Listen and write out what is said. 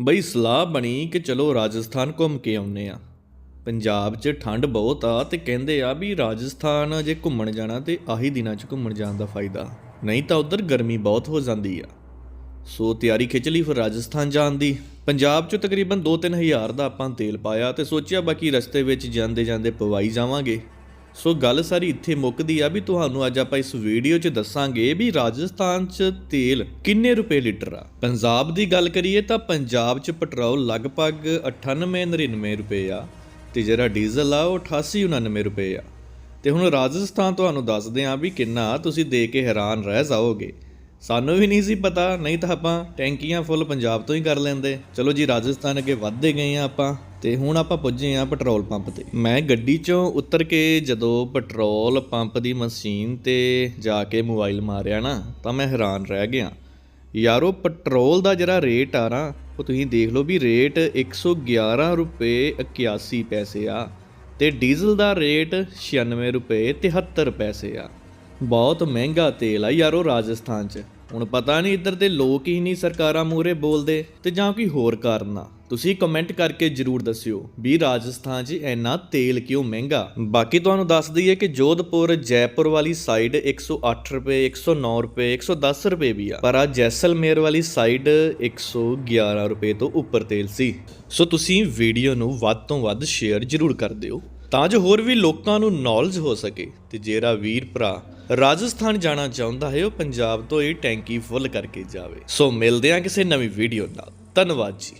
ਬਈ ਸਲਾਹ ਬਣੀ ਕਿ ਚਲੋ ਰਾਜਸਥਾਨ ਘੁੰਮ ਕੇ ਆਉਨੇ ਆ ਪੰਜਾਬ 'ਚ ਠੰਡ ਬਹੁਤ ਆ ਤੇ ਕਹਿੰਦੇ ਆ ਵੀ ਰਾਜਸਥਾਨ ਜੇ ਘੁੰਮਣ ਜਾਣਾ ਤੇ ਆਹੀ ਦਿਨਾਂ 'ਚ ਘੁੰਮਣ ਜਾਣ ਦਾ ਫਾਇਦਾ। ਨਹੀਂ ਤਾਂ ਉਧਰ ਗਰਮੀ ਬਹੁਤ ਹੋ ਜਾਂਦੀ ਆ। ਸੋ ਤਿਆਰੀ ਖਿੱਚ ਲਈ ਫਿਰ ਰਾਜਸਥਾਨ ਜਾਣ ਦੀ। ਪੰਜਾਬ 'ਚ ਤਕਰੀਬਨ 2-3 ਹਜ਼ਾਰ ਦਾ ਆਪਾਂ ਤੇਲ ਪਾਇਆ ਤੇ ਸੋਚਿਆ ਬਾਕੀ ਰਸਤੇ ਵਿੱਚ ਜਾਂਦੇ ਜਾਂਦੇ ਪਵਾਈ ਜਾਵਾਂਗੇ। ਸੋ ਗੱਲ ਸਾਰੀ ਇੱਥੇ ਮੁੱਕਦੀ ਆ ਵੀ ਤੁਹਾਨੂੰ ਅੱਜ ਆਪਾਂ ਇਸ ਵੀਡੀਓ 'ਚ ਦੱਸਾਂਗੇ ਵੀ ਰਾਜਸਥਾਨ 'ਚ ਤੇਲ ਕਿੰਨੇ ਰੁਪਏ ਲੀਟਰ ਆ? ਪੰਜਾਬ ਦੀ ਗੱਲ ਕਰੀਏ ਤਾਂ ਪੰਜਾਬ 'ਚ ਪੈਟਰੋਲ ਲਗਭਗ 98-99 ਰੁਪਏ ਆ ਤੇ ਜਿਹੜਾ ਡੀਜ਼ਲ ਆ ਉਹ 88-99 ਰੁਪਏ ਆ। ਤੇ ਹੁਣ ਰਾਜਸਥਾਨ ਤੁਹਾਨੂੰ ਦੱਸਦੇ ਆ ਵੀ ਕਿੰਨਾ ਤੁਸੀਂ ਦੇ ਕੇ ਹੈਰਾਨ ਰਹਿ ਜਾਓਗੇ। ਸਾਨੂੰ ਵੀ ਨਹੀਂ ਸੀ ਪਤਾ, ਨਹੀਂ ਤਾਂ ਆਪਾਂ ਟੈਂਕੀਆਂ ਫੁੱਲ ਪੰਜਾਬ ਤੋਂ ਹੀ ਕਰ ਲੈਂਦੇ। ਚਲੋ ਜੀ, ਰਾਜਸਥਾਨ ਅੱਗੇ ਵੱਧਦੇ ਗਏ ਆ ਆਪਾਂ। ਤੇ ਹੁਣ ਆਪਾਂ ਪੁੱਜੇ ਆ ਪੈਟਰੋਲ ਪੰਪ ਤੇ। ਮੈਂ ਗੱਡੀ ਚੋਂ ਉਤਰ ਕੇ ਜਦੋਂ ਪੈਟਰੋਲ ਪੰਪ ਦੀ ਮਸ਼ੀਨ ਤੇ ਜਾ ਕੇ ਮੋਬਾਈਲ ਮਾਰਿਆ ਨਾ, ਤਾਂ ਮੈਂ ਹੈਰਾਨ ਰਹਿ ਗਿਆ। ਯਾਰੋ, ਪੈਟਰੋਲ ਦਾ ਜਿਹੜਾ ਰੇਟ ਆ ਨਾ, ਉਹ ਤੁਸੀਂ ਦੇਖ ਲਓ ਵੀ ਰੇਟ 111 ਰੁਪਏ 81 ਪੈਸੇ ਆ ਤੇ ਡੀਜ਼ਲ ਦਾ ਰੇਟ 96 ਰੁਪਏ 73 ਪੈਸੇ ਆ। ਬਹੁਤ ਮਹਿੰਗਾ ਤੇਲ ਆ ਯਾਰੋ ਰਾਜਸਥਾਨ 'ਚ। ਹੁਣ ਪਤਾ ਨਹੀਂ ਇੱਧਰ ਦੇ ਲੋਕ ਹੀ ਨਹੀਂ ਸਰਕਾਰਾਂ ਮੂਰੇ ਬੋਲਦੇ ਤੇ ਜਾਂ ਕੋਈ ਹੋਰ ਕਾਰਨ ਆ। ਤੁਸੀਂ ਕਮੈਂਟ ਕਰਕੇ ਜਰੂਰ ਦੱਸਿਓ ਵੀ ਰਾਜਸਥਾਨ 'ਚ ਇੰਨਾ ਤੇਲ ਕਿਉਂ ਮਹਿੰਗਾ? ਬਾਕੀ ਤੁਹਾਨੂੰ ਦੱਸ ਦਈਏ ਕਿ ਜੋਧਪੁਰ, ਜੈਪੁਰ ਵਾਲੀ ਸਾਈਡ 108 ਰੁਪਏ 109 ਰੁਪਏ 110 ਰੁਪਏ ਵੀ ਆ। ਪਰ ਆ ਜੈਸਲਮੇਰ ਵਾਲੀ ਸਾਈਡ 111 ਰੁਪਏ ਤੋਂ ਉੱਪਰ ਤੇਲ ਸੀ। ਸੋ ਤੁਸੀਂ ਵੀਡੀਓ ਨੂੰ ਵੱਧ ਤੋਂ ਵੱਧ ਸ਼ੇਅਰ ਜਰੂਰ ਕਰ ਦਿਓ। ਤਾਂ ਜੋ ਹੋਰ ਵੀ ਲੋਕਾਂ ਨੂੰ ਨੌਲੇਜ ਹੋ ਸਕੇ ਤੇ ਜਿਹੜਾ ਵੀਰ ਭਰਾ ਰਾਜਸਥਾਨ ਜਾਣਾ ਚਾਹੁੰਦਾ ਹੈ, ਉਹ ਪੰਜਾਬ ਤੋਂ ਇਹ ਟੈਂਕੀ ਫੁੱਲ ਕਰਕੇ ਜਾਵੇ। ਸੋ ਮਿਲਦੇ ਹਾਂ ਕਿਸੇ ਨਵੀਂ ਵੀਡੀਓ ਨਾਲ। ਧੰਨਵਾਦ ਜੀ।